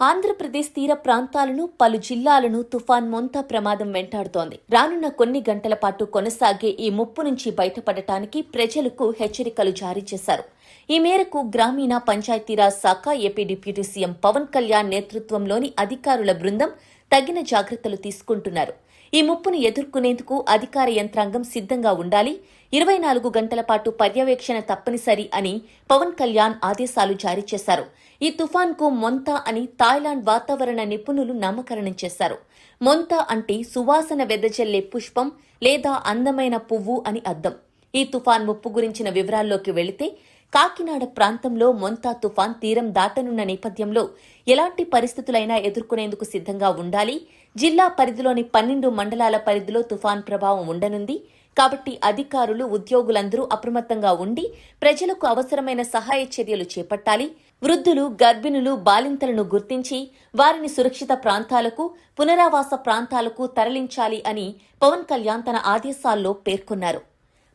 ఆంధ్రప్రదేశ్ తీర ప్రాంతాలను పలు జిల్లాలను తుఫాన్ మొంతా ప్రమాదం వెంటాడుతోంది. రానున్న కొన్ని గంటల పాటు కొనసాగే ఈ ముప్పు నుంచి బయటపడటానికి ప్రజలకు హెచ్చరికలు జారీ చేశారు. ఈ మేరకు గ్రామీణ పంచాయతీరాజ్ శాఖ AP deputy CM Pawan Kalyan నేతృత్వంలోని అధికారుల బృందం తగిన జాగ్రత్తలు తీసుకుంటున్నారు. ఈ ముప్పును ఎదుర్కొనేందుకు అధికార యంత్రాంగం సిద్ధంగా ఉండాలి. ఇరవై నాలుగు గంటల పాటు పర్యవేక్షణ తప్పనిసరి అని పవన్ కళ్యాణ్ ఆదేశాలు జారీ చేశారు. ఈ తుఫాన్కు మొంతా అని థాయిలాండ్ వాతావరణ నిపుణులు నామకరణం చేశారు. మొంతా అంటే సువాసన వెదజల్లే పుష్పం లేదా అందమైన పువ్వు అని అర్థం. ఈ తుఫాన్ ముప్పు గురించిన వివరాల్లోకి వెళితే కాకినాడ ప్రాంతంలో మొంతా తుఫాన్ తీరం దాటనున్న నేపథ్యంలో ఎలాంటి పరిస్థితులైనా ఎదుర్కొనేందుకు సిద్ధంగా ఉండాలి. జిల్లా పరిధిలోని పన్నెండు మండలాల పరిధిలో తుఫాన్ ప్రభావం ఉండనుంది. కాబట్టి అధికారులు ఉద్యోగులందరూ అప్రమత్తంగా ఉండి ప్రజలకు అవసరమైన సహాయ చర్యలు చేపట్టాలి. వృద్ధులు గర్భిణులు బాలింతలను గుర్తించి వారిని సురక్షిత ప్రాంతాలకు పునరావాస ప్రాంతాలకు తరలించాలి అని పవన్ కళ్యాణ్ తన ఆదేశాల్లో పేర్కొన్నారు.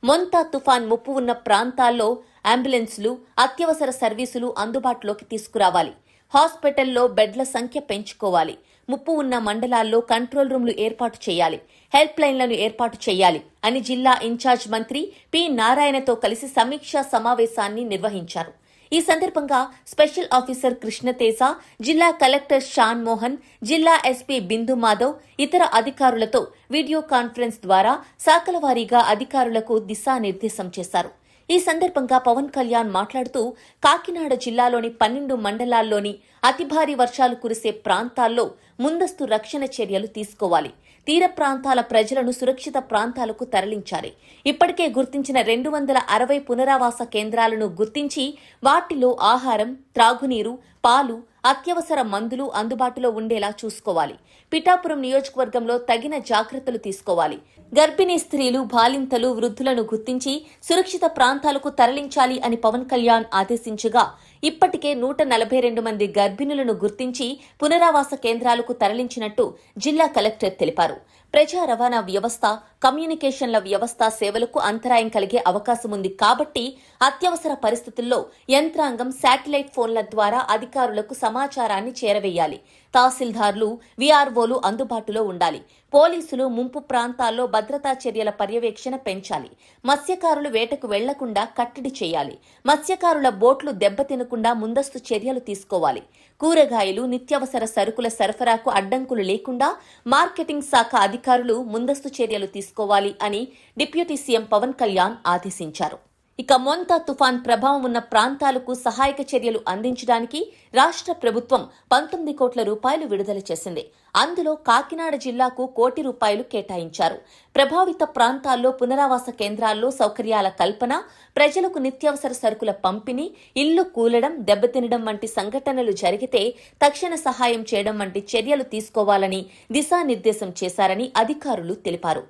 మొంతా తుఫాన్ ముప్పు ఉన్న ప్రాంతాల్లో అంబులెన్సులు అత్యవసర సర్వీసులు అందుబాటులోకి తీసుకురావాలి. హాస్పిటల్లో బెడ్ల సంఖ్య పెంచుకోవాలి. ముప్పు ఉన్న మండలాల్లో కంట్రోల్ రూమ్లు ఏర్పాటు చేయాలి. హెల్ప్ లైన్లను ఏర్పాటు చేయాలి అని జిల్లా ఇన్ఛార్జ్ మంత్రి పి నారాయణతో కలిసి సమీక్షా సమావేశాన్ని నిర్వహించారు. ఈ సందర్భంగా స్పెషల్ ఆఫీసర్ కృష్ణతేజ జిల్లా కలెక్టర్ షాన్ మోహన్ జిల్లా ఎస్పీ బిందు మాధవ్ ఇతర అధికారులతో వీడియో కాన్ఫరెన్స్ ద్వారా శాఖల వారీగా అధికారులకు దిశానిర్దేశం చేశారు. ఈ సందర్భంగా పవన్ కళ్యాణ్ మాట్లాడుతూ కాకినాడ జిల్లాలోని పన్నెండు మండలాల్లోని అతి భారీ వర్షాలు కురిసే ప్రాంతాల్లో ముందస్తు రక్షణ చర్యలు తీసుకోవాలి. తీర ప్రాంతాల ప్రజలను సురక్షిత ప్రాంతాలకు తరలించాలి. ఇప్పటికే గుర్తించిన రెండు వందల అరవై పునరావాస కేంద్రాలను గుర్తించి వాటిలో ఆహారం త్రాగునీరు పాలు అత్యవసర మందులు అందుబాటులో ఉండేలా చూసుకోవాలి. పిఠాపురం నియోజకవర్గంలో తగిన జాగ్రత్తలు తీసుకోవాలి. గర్భిణీ స్త్రీలు బాలింతలు వృద్ధులను గుర్తించి సురక్షిత ప్రాంతాలకు తరలించాలి అని పవన్ కళ్యాణ్ ఆదేశించగా ఇప్పటికే నూట నలభై రెండు మంది గర్భిణులను గుర్తించి పునరావాస కేంద్రాలకు తరలించినట్టు జిల్లా కలెక్టర్ తెలిపారు. ప్రజా రవాణా వ్యవస్థ కమ్యూనికేషన్ల వ్యవస్థ సేవలకు అంతరాయం కలిగే అవకాశం ఉంది కాబట్టి అత్యవసర పరిస్థితుల్లో యంత్రాంగం శాటిలైట్ ఫోన్ల ద్వారా అధికారులకు సమాచారాన్ని చేరవేయాలి. తహసీల్దార్లు వీఆర్ఓలు అందుబాటులో ఉండాలి. పోలీసులు ముంపు ప్రాంతాల్లో భద్రతా చర్యల పర్యవేక్షణ పెంచాలి. మత్స్యకారులు వేటకు వెళ్ళకుండా కట్టడి చేయాలి. మత్స్యకారుల బోట్లు దెబ్బతినకుండా ముందస్తు చర్యలు తీసుకోవాలి. కూరగాయలు నిత్యావసర సరుకుల సరఫరాకు అడ్డంకులు లేకుండా మార్కెటింగ్ శాఖ అధికారులు ముందస్తు చర్యలు తీసుకోవాలి అని డిప్యూటీ సీఎం పవన్ కళ్యాణ్ ఆదేశించారు. ఇక మొంతా తుఫాన్ ప్రభావం ఉన్న ప్రాంతాలకు సహాయక చర్యలు అందించడానికి రాష్ట్ర ప్రభుత్వం పంతొమ్మిది కోట్ల రూపాయలు విడుదల చేసింది. అందులో కాకినాడ జిల్లాకు కోటి రూపాయలు కేటాయించారు. ప్రభావిత ప్రాంతాల్లో పునరావాస కేంద్రాల్లో సౌకర్యాల కల్పన ప్రజలకు నిత్యావసర సరుకుల పంపిణీ ఇల్లు కూలడం దెబ్బతినడం వంటి సంఘటనలు జరిగితే తక్షణ సహాయం చేయడం వంటి చర్యలు తీసుకోవాలని దిశానిర్దేశం చేశారని అధికారులు తెలిపారు.